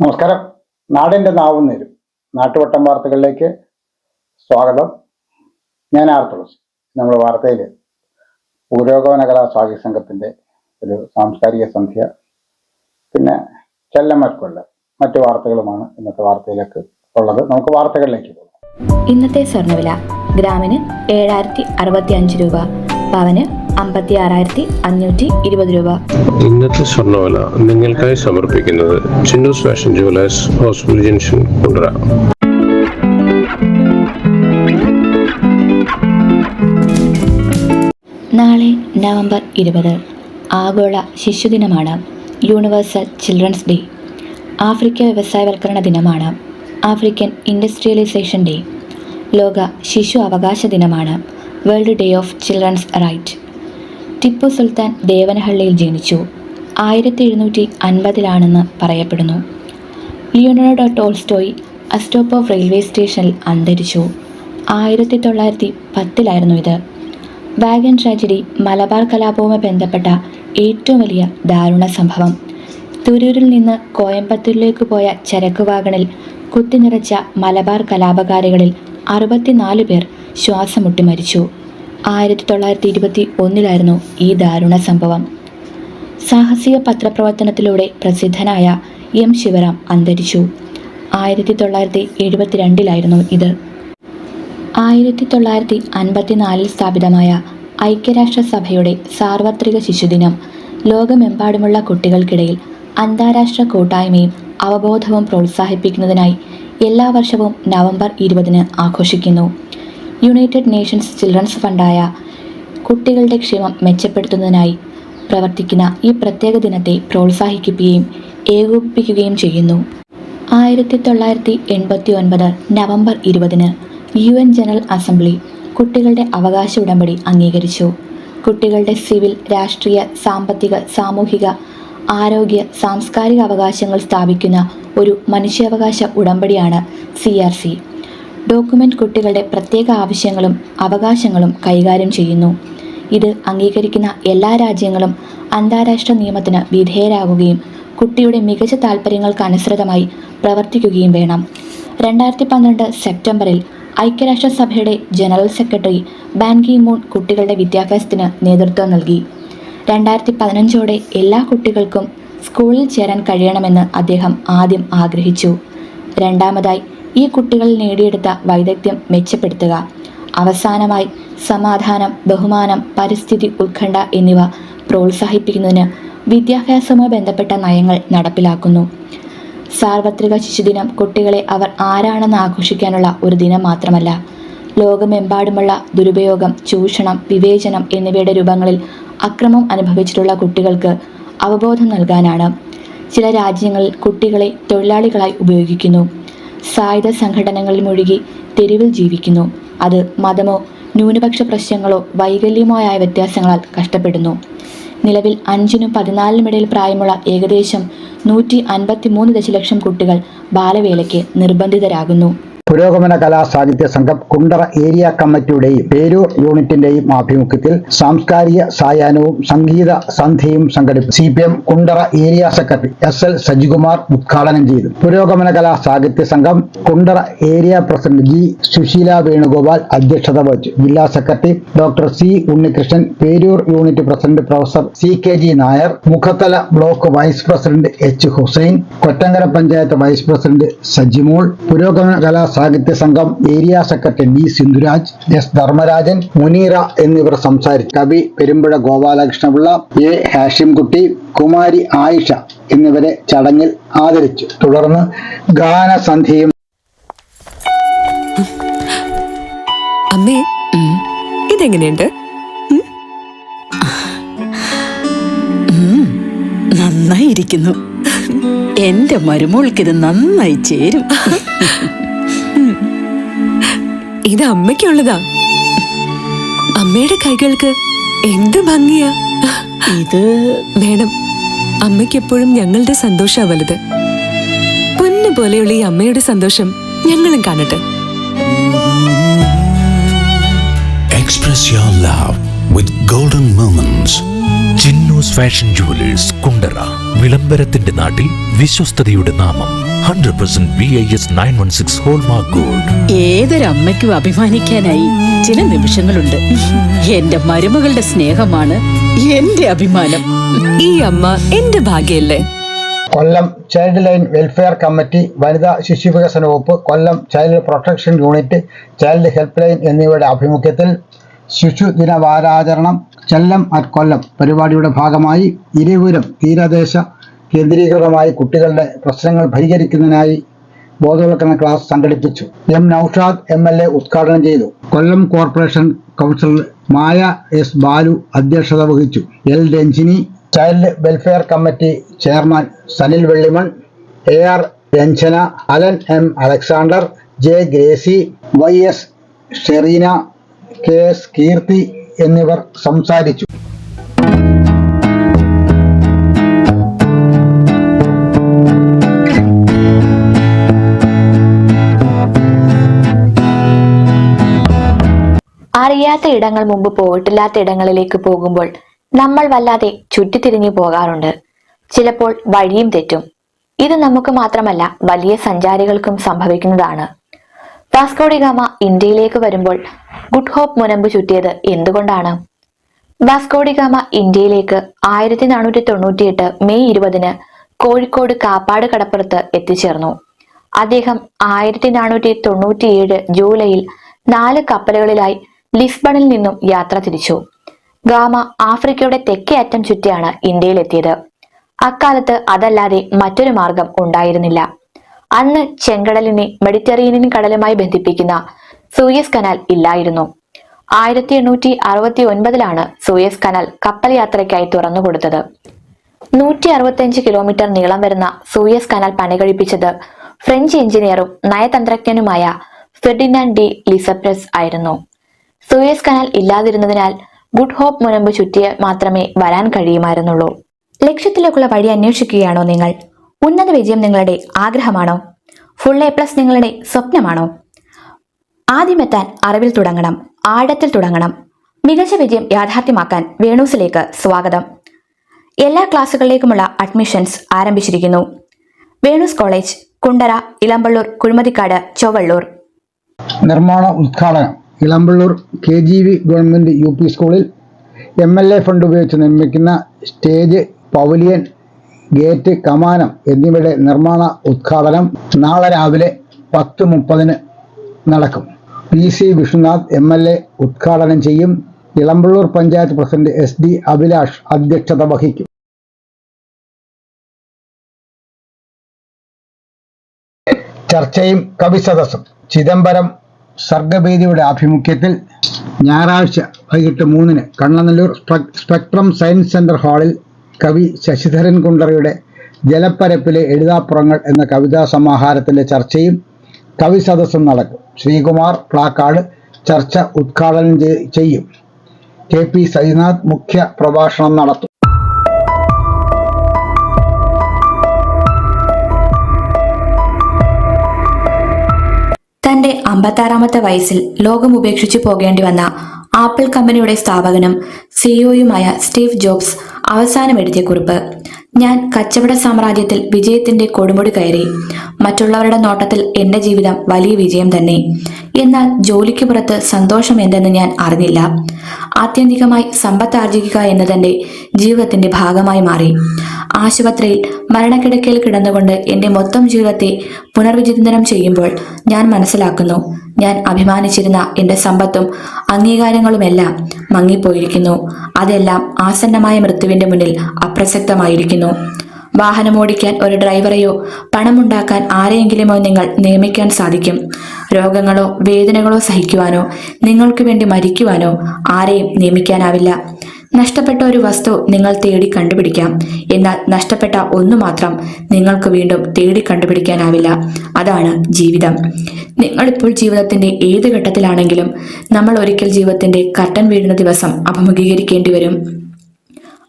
നമസ്കാരം. നാടിന്റെ നാവും നേരും. നാട്ടുവട്ടം വാർത്തകളിലേക്ക് സ്വാഗതം. ഞാൻ ആർ തുളസി. നമ്മൾ വാർത്തയിൽ പുരോഗമന കലാ സാഹിത്യ സംഘത്തിന്റെ ഒരു സാംസ്കാരിക സന്ധ്യ പിന്നെ ചെല്ലമ്മക്കൊല്ല മറ്റു വാർത്തകളുമാണ് ഇന്നത്തെ വാർത്തയിലേക്ക് ഉള്ളത്. നമുക്ക് വാർത്തകളിലേക്ക് പോകാം. ഇന്നത്തെ സ്വർണവില ഗ്രാമിന് ഏഴായിരത്തി അറുപത്തി അഞ്ച് രൂപ പവന് അമ്പത്തി ആറായിരത്തി അഞ്ഞൂറ്റി ഇരുപത് രൂപ. ഇന്നത്തെ സ്വർണവില നിങ്ങൾക്കായി സമർപ്പിക്കുന്നത് Chinnus fashion jewellers hospital junction Kundara നാളെ നവംബർ ഇരുപത്. ആഗോള ശിശുദിനമാണ്. Universal children's day. ആഫ്രിക്ക വ്യവസായവൽക്കരണ ദിനമാണ്. African industrialisation day. ലോക ശിശു അവകാശ ദിനമാണ്. World day of children's right. Tipu Sultan ദേവനഹള്ളിയിൽ ജനിച്ചു ആയിരത്തി എഴുന്നൂറ്റി അൻപതിലാണെന്ന് പറയപ്പെടുന്നു. ലിയോണാർഡോ ടോൾസ്റ്റോയ് അസ്റ്റോപ്പോവ് റെയിൽവേ സ്റ്റേഷനിൽ അന്തരിച്ചു ആയിരത്തി തൊള്ളായിരത്തി പത്തിലായിരുന്നു ഇത്. വാഗൻ ട്രാജഡി മലബാർ കലാപവുമായി ബന്ധപ്പെട്ട ഏറ്റവും വലിയ ദാരുണ സംഭവം. തുരൂരിൽ നിന്ന് കോയമ്പത്തൂരിലേക്ക് പോയ ചരക്ക് വാഗണിൽ കുത്തിനിറച്ച മലബാർ കലാപകാരികളിൽ അറുപത്തിനാല് പേർ ശ്വാസമുട്ടി മരിച്ചു. ആയിരത്തി തൊള്ളായിരത്തി ഇരുപത്തി ഒന്നിലായിരുന്നു ഈ ദാരുണ സംഭവം. സാഹസിക പത്രപ്രവർത്തനത്തിലൂടെ പ്രസിദ്ധനായ എം ശിവറാം അന്തരിച്ചു. ആയിരത്തി തൊള്ളായിരത്തി എഴുപത്തിരണ്ടിലായിരുന്നു ഇത്. ആയിരത്തി തൊള്ളായിരത്തി അൻപത്തിനാലിൽ സ്ഥാപിതമായ ഐക്യരാഷ്ട്രസഭയുടെ സാർവത്രിക ശിശുദിനം ലോകമെമ്പാടുമുള്ള കുട്ടികൾക്കിടയിൽ അന്താരാഷ്ട്ര കൂട്ടായ്മയും അവബോധവും പ്രോത്സാഹിപ്പിക്കുന്നതിനായി എല്ലാ വർഷവും നവംബർ ഇരുപതിന് ആഘോഷിക്കുന്നു. യുണൈറ്റഡ് നേഷൻസ് ചിൽഡ്രൻസ് ഫണ്ടായ കുട്ടികളുടെ ക്ഷേമം മെച്ചപ്പെടുത്തുന്നതിനായി പ്രവർത്തിക്കുന്ന ഈ പ്രത്യേക ദിനത്തെ പ്രോത്സാഹിപ്പിക്കുകയും ഏകോപിപ്പിക്കുകയും ചെയ്യുന്നു. ആയിരത്തി തൊള്ളായിരത്തി എൺപത്തി ഒൻപത് നവംബർ ഇരുപതിന് യു എൻ ജനറൽ അസംബ്ലി കുട്ടികളുടെ അവകാശ ഉടമ്പടി അംഗീകരിച്ചു. കുട്ടികളുടെ സിവിൽ രാഷ്ട്രീയ സാമ്പത്തിക സാമൂഹിക ആരോഗ്യ സാംസ്കാരിക അവകാശങ്ങൾ സ്ഥാപിക്കുന്ന ഒരു മനുഷ്യാവകാശ ഉടമ്പടിയാണ് സി ആർ സി. ഡോക്യുമെന്റ് കുട്ടികളുടെ പ്രത്യേക ആവശ്യങ്ങളും അവകാശങ്ങളും കൈകാര്യം ചെയ്യുന്നു. ഇത് അംഗീകരിക്കുന്ന എല്ലാ രാജ്യങ്ങളും അന്താരാഷ്ട്ര നിയമത്തിന് വിധേയരാകുകയും കുട്ടിയുടെ മികച്ച താൽപ്പര്യങ്ങൾക്കനുസൃതമായി പ്രവർത്തിക്കുകയും വേണം. രണ്ടായിരത്തി പന്ത്രണ്ട് സെപ്റ്റംബറിൽ ഐക്യരാഷ്ട്രസഭയുടെ general secretary Ban Ki Moon കുട്ടികളുടെ വിദ്യാഭ്യാസത്തിന് നേതൃത്വം നൽകി. രണ്ടായിരത്തി പതിനഞ്ചോടെ എല്ലാ കുട്ടികൾക്കും സ്കൂളിൽ ചേരാൻ കഴിയണമെന്ന് അദ്ദേഹം ആദ്യം ആഗ്രഹിച്ചു. രണ്ടാമതായി ഈ കുട്ടികൾ നേടിയെടുത്ത വൈദഗ്ധ്യം മെച്ചപ്പെടുത്തുക. അവസാനമായി സമാധാനം ബഹുമാനം പരിസ്ഥിതി ഉത്കണ്ഠ എന്നിവ പ്രോത്സാഹിപ്പിക്കുന്നതിന് വിദ്യാഭ്യാസവുമായി ബന്ധപ്പെട്ട നയങ്ങൾ നടപ്പിലാക്കുന്നു. സാർവത്രിക ശിശുദിനം കുട്ടികളെ അവർ ആരാണെന്ന് ആഘോഷിക്കാനുള്ള ഒരു ദിനം മാത്രമല്ല. ലോകമെമ്പാടുമുള്ള ദുരുപയോഗം ചൂഷണം വിവേചനം എന്നിവയുടെ രൂപങ്ങളിൽ അക്രമം അനുഭവിച്ചിട്ടുള്ള കുട്ടികൾക്ക് അവബോധം നൽകാനാണ്. ചില രാജ്യങ്ങളിൽ കുട്ടികളെ തൊഴിലാളികളായി ഉപയോഗിക്കുന്നു. സായുധ സംഘടനകളിൽ മുഴുകി തെരുവിൽ ജീവിക്കുന്നു. അത് മതമോ ന്യൂനപക്ഷ പ്രശ്നങ്ങളോ വൈകല്യമോ ആയ വ്യത്യാസങ്ങളാൽ കഷ്ടപ്പെടുന്നു. നിലവിൽ അഞ്ചിനും പതിനാലിനും ഇടയിൽ പ്രായമുള്ള ഏകദേശം നൂറ്റി അൻപത്തി മൂന്ന് ദശലക്ഷം കുട്ടികൾ ബാലവേലയ്ക്ക് നിർബന്ധിതരാകുന്നു. പുരോഗമന കലാ സാഹിത്യ സംഘം കുണ്ടറ ഏരിയ കമ്മിറ്റിയുടെയും പേരൂർ യൂണിറ്റിന്റെയും ആഭിമുഖ്യത്തിൽ സാംസ്കാരിക സായാഹ്നവും സംഗീത സന്ധ്യയും സംഘടിപ്പിച്ചു. C P M Kundara area secretary S L Sajikumar ഉദ്ഘാടനം ചെയ്തു. പുരോഗമന കലാ സാഹിത്യ സംഘം Kundara area president G Susheela Venugopal അധ്യക്ഷത വഹിച്ചു. ജില്ലാ secretary doctor C Unnikrishnan Peroor unit president professor C K G Nair Mukhathala block vice president H Hussain Kottankara panchayat vice president Sajimol പുരോഗമന കലാ സാഹിത്യ സംഘം area secretary B Sindhuraj S Dharmarajan Muneera എന്നിവർ സംസാരിച്ചു. കവി Perumpuzha Gopalakrishna Pillai A Hashimkutty Kumari Ayisha എന്നിവരെ ചടങ്ങിൽ ആദരിച്ചു. തുടർന്ന് ഗാനസന്ധ്യയും അമ്മേ ഇതെങ്ങനെയുണ്ട്? നന്നായിരിക്കുന്നു. എന്റെ മരുമോൾക്കിത് നന്നായി ചേരും. ഇത് അമ്മയ്ക്കുള്ളതാ. അമ്മയുടെ കൈകൾക്ക് എന്ത് ഭംഗിയാ. ഇത് വേണം അമ്മയ്ക്കെപ്പോഴും ഞങ്ങളുടെ സന്തോഷാ വലുത് പൊന്നു പോലെയുള്ള ഈ അമ്മയുടെ സന്തോഷം ഞങ്ങളും കാണട്ടെ. Express your love with golden moments. Chinnus fashion jewellers Kundara വിളംബരത്തിന്റെ നാട്ടിൽ വിശ്വസ്തയുടെ നാമം hundred percent B I S nine one six hallmark gold ഏതൊരമ്മയ്ക്കും അഭിമാനിക്കാനായി ചില നിമിഷങ്ങളുണ്ട്. എന്റെ മരുമകളുടെ സ്നേഹമാണ് എന്റെ അഭിമാനം. ഈ അമ്മ എന്റെ ഭാഗ്യല്ലേ? Kollam child line welfare committee വനിതാ ശിശു വികസന വകുപ്പ് Kollam child protection unit child help line എന്നിവയുടെ ആഭിമുഖ്യത്തിൽ ശിശുദിന വാരാചരണം ചെല്ലം അറ്റ് കൊല്ലം പരിപാടിയുടെ ഭാഗമായി ഇരുവരും തീരദേശ കേന്ദ്രീകൃതമായി കുട്ടികളുടെ പ്രശ്നങ്ങൾ പരിഹരിക്കുന്നതിനായി ബോധവൽക്കരണ ക്ലാസ് സംഘടിപ്പിച്ചു. M Naushad M L A ഉദ്ഘാടനം ചെയ്തു. Kollam corporation councillor Maya S Balu അധ്യക്ഷത വഹിച്ചു. L Ranjini child welfare committee chairman Sanil Vellimon A R Ranjana Alan M Alexander J Gracie Y S Shereena K S Keerthi എന്നിവർ സംസാരിച്ചു. അറിയാത്ത ഇടങ്ങൾ മുമ്പ് പോയിട്ടില്ലാത്ത ഇടങ്ങളിലേക്ക് പോകുമ്പോൾ നമ്മൾ വല്ലാതെ ചുറ്റിത്തിരിഞ്ഞു പോകാറുണ്ട്. ചിലപ്പോൾ വഴിയും തെറ്റും. ഇത് നമുക്ക് മാത്രമല്ല വലിയ സഞ്ചാരികൾക്കും സംഭവിക്കുന്നതാണ്. വാസ്കോഡിഗാമ ഇന്ത്യയിലേക്ക് വരുമ്പോൾ ഗുഡ് ഹോപ്പ് മുനമ്പ് ചുറ്റിയത് എന്തുകൊണ്ടാണ്? വാസ്കോഡിഗാമ ഇന്ത്യയിലേക്ക് ആയിരത്തി നാനൂറ്റി തൊണ്ണൂറ്റിയെട്ട് മെയ് ഇരുപതിന് കോഴിക്കോട് കാപ്പാട് കടപ്പുറത്ത് എത്തിച്ചേർന്നു. അദ്ദേഹം ആയിരത്തി നാനൂറ്റി തൊണ്ണൂറ്റിയേഴ് ജൂലൈയിൽ നാല് കപ്പലുകളിലായി ലിസ്ബണിൽ നിന്നും യാത്ര തിരിച്ചു. ഗാമ ആഫ്രിക്കയുടെ തെക്കേ അറ്റം ചുറ്റിയാണ് ഇന്ത്യയിലെത്തിയത്. അക്കാലത്ത് അതല്ലാതെ മറ്റൊരു മാർഗം ഉണ്ടായിരുന്നില്ല. അന്ന് ചെങ്കടലിനെ മെഡിറ്ററേനിയൻ കടലുമായി ബന്ധിപ്പിക്കുന്ന സൂയസ് കനാൽ ഇല്ലായിരുന്നു. ആയിരത്തി എണ്ണൂറ്റി അറുപത്തി ഒൻപതിലാണ് സൂയസ് കനാൽ കപ്പൽ യാത്രയ്ക്കായി തുറന്നുകൊടുത്തത് നൂറ്റി അറുപത്തിയഞ്ച് കിലോമീറ്റർ നീളം വരുന്ന സൂയസ് കനാൽ പണികഴിപ്പിച്ചത് ഫ്രഞ്ച് എഞ്ചിനീയറും നയതന്ത്രജ്ഞനുമായ ഫെർഡിനാൻഡ് ഡി ലിസപ്രസ് ആയിരുന്നു. സൂയസ് കനാൽ ഇല്ലാതിരുന്നതിനാൽ ഗുഡ് ഹോപ്പ് മുനമ്പ് ചുറ്റിയ മാത്രമേ വരാൻ കഴിയുമായിരുന്നുള്ളൂ. ലക്ഷ്യത്തിലേക്കുള്ള വഴി അന്വേഷിക്കുകയാണോ നിങ്ങൾ? ഉന്നത വിജയം നിങ്ങളുടെ ആഗ്രഹമാണോ? ഫുൾ എ പ്ലസ് നിങ്ങളുടെ സ്വപ്നമാണോ? ആദ്യമെത്താൻ അറിവിൽ തുടങ്ങണം ആഴത്തിൽ തുടങ്ങണം. മികച്ച വിജയം യാഥാർത്ഥ്യമാക്കാൻ വേണൂസിലേക്ക് സ്വാഗതം. എല്ലാ ക്ലാസ്സുകളിലേക്കുമുള്ള അഡ്മിഷൻസ് ആരംഭിച്ചിരിക്കുന്നു. Venus college Kundara Elampalloor Kuzhimathikkad Chowalloor. നിർമ്മാണ ഉദ്ഘാടനം. Elampalloor K G V government U P സ്കൂളിൽ എം എൽ എ ഫണ്ട് ഉപയോഗിച്ച് നിർമ്മിക്കുന്ന സ്റ്റേജ് പവലിയൻ ഗേറ്റ് കമാനം എന്നിവയുടെ നിർമ്മാണ ഉദ്ഘാടനം നാളെ രാവിലെ പത്ത് മുപ്പതിന് നടക്കും. P C Vishnunath M L A ഉദ്ഘാടനം ചെയ്യും. Elampalloor panchayat president S D Abhilash അധ്യക്ഷത വഹിക്കും. ചർച്ചയും കവിസദസ്സും. ചിദംബരം സർഗഭേദിയുടെ ആഭിമുഖ്യത്തിൽ ഞായറാഴ്ച വൈകിട്ട് മൂന്നിന് കണ്ണനല്ലൂർ സ്പെ- സ്പെക്ട്രം സയൻസ് സെന്റർ ഹാളിൽ കവി ശശിധരൻ കുണ്ടറയുടെ ജലപ്പരപ്പിലെ എഴുതാപ്പുറങ്ങൾ എന്ന കവിതാ സമാഹാരത്തിലെ ചർച്ചയും കവി സദസ്സും നടക്കും. ശ്രീകുമാർ പ്ലാക്കാട് ചർച്ച ഉദ്ഘാടനം ചെയ്യും. കെ പി സൈനാഥ് മുഖ്യ പ്രഭാഷണം നടത്തും. തന്റെ അമ്പത്താറാമത്തെ വയസ്സിൽ ലോകം ഉപേക്ഷിച്ചു പോകേണ്ടി വന്ന ആപ്പിൾ കമ്പനിയുടെ സ്ഥാപകനും സിഇഒയുമായ സ്റ്റീവ് ജോബ്സ് അവസാനം എഴുതിയ കുറിപ്പ്. ഞാൻ കച്ചവട സാമ്രാജ്യത്തിൽ വിജയത്തിന്റെ കൊടുമുടി കയറി. മറ്റുള്ളവരുടെ നോട്ടത്തിൽ എന്റെ ജീവിതം വലിയ വിജയം തന്നെ. എന്നാൽ ജോലിക്ക് പുറത്ത് സന്തോഷം എന്തെന്ന് ഞാൻ അറിഞ്ഞില്ല. ആത്യന്തികമായി സമ്പത്ത് ആർജിക്കുക എന്നതെന്റെ ജീവിതത്തിന്റെ ഭാഗമായി മാറി. ആശുപത്രിയിൽ മരണക്കിടക്കയിൽ കിടന്നുകൊണ്ട് എന്റെ മൊത്തം ജീവിതത്തെ പുനർവിചിന്തനം ചെയ്യുമ്പോൾ ഞാൻ മനസ്സിലാക്കുന്നു. ഞാൻ അഭിമാനിച്ചിരുന്ന എന്റെ സമ്പത്തും അംഗീകാരങ്ങളുമെല്ലാം മങ്ങിപ്പോയിരിക്കുന്നു. അതെല്ലാം ആസന്നമായ മൃത്യുവിന്റെ മുന്നിൽ അപ്രസക്തമായിരിക്കുന്നു. വാഹനമോടിക്കാൻ ഒരു ഡ്രൈവറെയോ പണമുണ്ടാക്കാൻ ആരെയെങ്കിലുമോ നിങ്ങൾ നിയമിക്കാൻ സാധിക്കും. രോഗങ്ങളോ വേദനകളോ സഹിക്കുവാനോ നിങ്ങൾക്ക് വേണ്ടി മരിക്കുവാനോ ആരെയും നിയമിക്കാനാവില്ല. നഷ്ടപ്പെട്ട ഒരു വസ്തു നിങ്ങൾ തേടി കണ്ടുപിടിക്കാം. എന്നാൽ നഷ്ടപ്പെട്ട ഒന്നു മാത്രം നിങ്ങൾക്ക് വീണ്ടും തേടി കണ്ടുപിടിക്കാനാവില്ല. അതാണ് ജീവിതം. നിങ്ങളിപ്പോൾ ജീവിതത്തിന്റെ ഏത് ഘട്ടത്തിലാണെങ്കിലും നമ്മൾ ഒരിക്കൽ ജീവിതത്തിന്റെ കർട്ടൻ വീഴുന്ന ദിവസം അഭിമുഖീകരിക്കേണ്ടി വരും.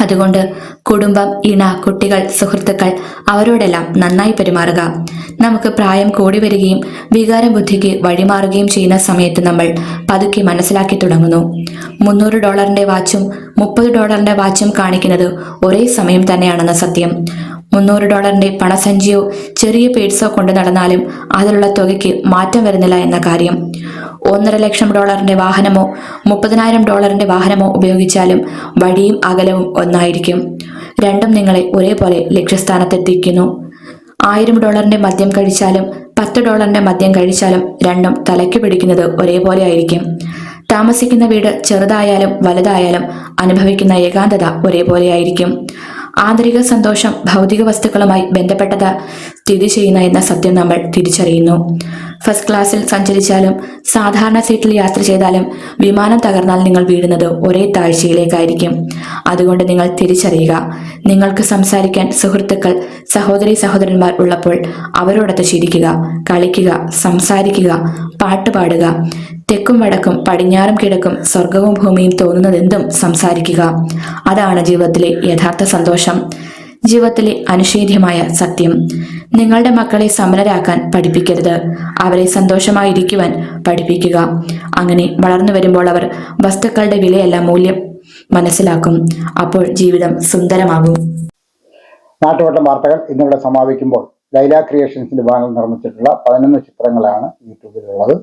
അതുകൊണ്ട് കുടുംബം ഇണ കുട്ടികൾ സുഹൃത്തുക്കൾ അവരോടെല്ലാം നന്നായി പെരുമാറുക. നമുക്ക് പ്രായം കൂടി വരികയും വികാര ബുദ്ധിക്ക് വഴിമാറുകയും ചെയ്യുന്ന സമയത്ത് നമ്മൾ പതുക്കെ മനസ്സിലാക്കി തുടങ്ങുന്നു. മുന്നൂറ് ഡോളറിന്റെ വാച്ചും മുപ്പത് ഡോളറിന്റെ വാച്ചും കാണിക്കുന്നത് ഒരേ സമയം തന്നെയാണെന്ന സത്യം. മുന്നൂറ് ഡോളറിന്റെ പണസഞ്ചിയോ ചെറിയ പേഴ്സോ കൊണ്ട് നടന്നാലും അതിലുള്ള തുകയ്ക്ക് മാറ്റം വരുന്നില്ല എന്ന കാര്യം. ഒന്നര ലക്ഷം ഡോളറിന്റെ വാഹനമോ മുപ്പതിനായിരം ഡോളറിന്റെ വാഹനമോ ഉപയോഗിച്ചാലും വഴിയും അകലവും ഒന്നായിരിക്കും. രണ്ടും നിങ്ങളെ ഒരേപോലെ ലക്ഷ്യസ്ഥാനത്തെത്തിക്കുന്നു. ആയിരം ഡോളറിന്റെ മദ്യം കഴിച്ചാലും പത്ത് ഡോളറിന്റെ മദ്യം കഴിച്ചാലും രണ്ടും തലയ്ക്ക് പിടിക്കുന്നത് ഒരേപോലെ ആയിരിക്കും. താമസിക്കുന്ന വീട് ചെറുതായാലും വലുതായാലും അനുഭവിക്കുന്ന ഏകാന്തത ഒരേപോലെ ആയിരിക്കും. ആന്തരിക സന്തോഷം ഭൗതിക വസ്തുക്കളുമായി ബന്ധപ്പെട്ടത് സ്ഥിതി ചെയ്യുന്ന എന്ന സത്യം നമ്മൾ തിരിച്ചറിയുന്നു. ഫസ്റ്റ് ക്ലാസ്സിൽ സഞ്ചരിച്ചാലും സാധാരണ സീറ്റിൽ യാത്ര ചെയ്താലും വിമാനം തകർന്നാൽ നിങ്ങൾ വീഴുന്നത് ഒരേ താഴ്ചയിലേക്കായിരിക്കും. അതുകൊണ്ട് നിങ്ങൾ തിരിച്ചറിയുക. നിങ്ങൾക്ക് സംസാരിക്കാൻ സുഹൃത്തുക്കൾ സഹോദരി സഹോദരന്മാർ ഉള്ളപ്പോൾ അവരോടൊത്ത് ചിരിക്കുക കളിക്കുക സംസാരിക്കുക പാട്ട് പാടുക. തെക്കും വടക്കും പടിഞ്ഞാറും കിഴക്കും സ്വർഗവും ഭൂമിയും തോന്നുന്നതെന്തും സംസാരിക്കുക. അതാണ് ജീവിതത്തിലെ യഥാർത്ഥ സന്തോഷം. ജീവിതത്തിലെ അനിഷേധ്യമായ സത്യം. നിങ്ങളുടെ മക്കളെ സമരരാക്കാൻ പഠിപ്പിക്കരുത്. അവരെ സന്തോഷമായിരിക്കുവാൻ പഠിപ്പിക്കുക. അങ്ങനെ വളർന്നു വരുമ്പോൾ അവർ വസ്തുക്കളുടെ വിലയല്ല മൂല്യം മനസ്സിലാക്കും. അപ്പോൾ ജീവിതം സുന്ദരമാകും. നാട്ടുവട്ടം വാർത്തകൾ ഇന്നിവിടെ സമാപിക്കുമ്പോൾ ലൈല ക്രിയേഷൻസിന്റെ ഭാഗം നിർമ്മിച്ചിട്ടുള്ള പതിനൊന്ന് ചിത്രങ്ങളാണ് യൂട്യൂബിലുള്ളത്.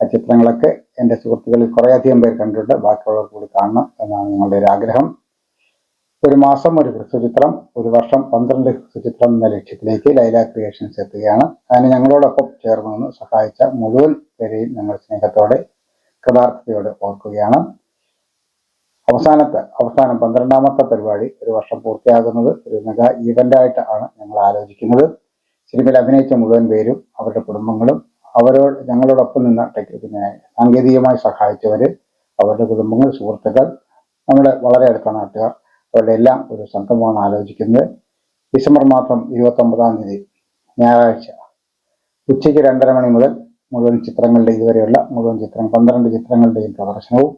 ആ ചിത്രങ്ങളൊക്കെ എന്റെ സുഹൃത്തുക്കളിൽ കുറേയധികം പേർ കണ്ടിട്ടുണ്ട്. ബാക്കിയുള്ളവർ കൂടി കാണണം എന്നാണ് നിങ്ങളുടെ ഒരു ആഗ്രഹം ഒരു മാസം ഒരു ഹ്രസ്വചിത്രം ഒരു വർഷം പന്ത്രണ്ട് ഹ്രസ്വചിത്രം എന്ന ലക്ഷ്യത്തിലേക്ക് ലൈല ക്രിയേഷൻസ് എത്തുകയാണ്. അതിന് ഞങ്ങളോടൊപ്പം ചേർന്ന് നിന്ന് സഹായിച്ച മുഴുവൻ പേരെയും ഞങ്ങൾ സ്നേഹത്തോടെ കൃതാർത്ഥതയോടെ ഓർക്കുകയാണ്. അവസാനത്തെ അവസാനം പന്ത്രണ്ടാമത്തെ പരിപാടി ഒരു വർഷം പൂർത്തിയാകുന്നത് ഒരു മെഗാ ഈവന്റ് ആയിട്ടാണ് ഞങ്ങൾ ആലോചിക്കുന്നത്. സിനിമയിൽ അഭിനയിച്ച മുഴുവൻ പേരും അവരുടെ കുടുംബങ്ങളും അവരോട് ഞങ്ങളോടൊപ്പം നിന്ന് പിന്നെ സാങ്കേതികമായി സഹായിച്ചവര് അവരുടെ കുടുംബങ്ങൾ സുഹൃത്തുക്കൾ നമ്മുടെ വളരെ അടുത്ത നാട്ടുകാർ അവരുടെ എല്ലാം ഒരു സംഗമമാണ് ആലോചിക്കുന്നത്. ഡിസംബർ മാസം ഇരുപത്തി ഒമ്പതാം തീയതി ഞായറാഴ്ച. ഉച്ചയ്ക്ക് രണ്ടര മണി മുതൽ മുഴുവൻ ചിത്രങ്ങളുടെ ഇതുവരെയുള്ള മുഴുവൻ ചിത്രം പന്ത്രണ്ട് ചിത്രങ്ങളുടെയും പ്രദർശനവും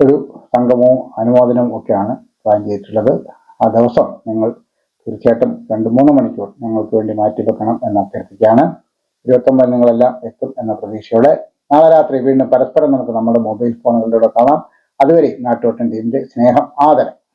ഒരു സംഗമവും അനുമോദനവും ഒക്കെയാണ് പ്ലാൻ ചെയ്തിട്ടുള്ളത്. ആ ദിവസം നിങ്ങൾ തീർച്ചയായിട്ടും രണ്ട് മൂന്ന് മണിക്കൂർ നിങ്ങൾക്ക് വേണ്ടി മാറ്റിവെക്കണം എന്ന് അഭ്യർത്ഥിക്കുകയാണ്. ഇരുപത്തൊമ്പത് നിങ്ങളെല്ലാം എത്തും എന്ന പ്രതീക്ഷയോടെ നാളെ രാത്രി വീണ്ടും പരസ്പരം നമുക്ക് നമ്മുടെ മൊബൈൽ ഫോണുകളിലൂടെ കാണാം. അതുവരെ നാട്ടോട്ടൻ ടീമിന്റെ സ്നേഹം ആദരം.